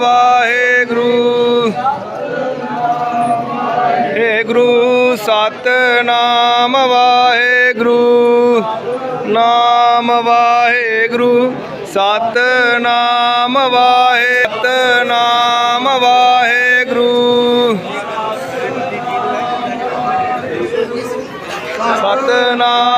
ਵਾਹਿਗੁਰੂ ਏ ਗੁਰੂ। ਸਤਨਾਮ ਵਾਹਿਗੁਰੂ ਨਾਮ ਵਾਹਿਗੁਰੂ ਸਤਨਾਮ ਵਾਹਿ ਸਤਨਾਮ ਵਾਹਿਗੁਰੂ ਸਤਨਾਮ ਵਾਹਿਗੁਰੂ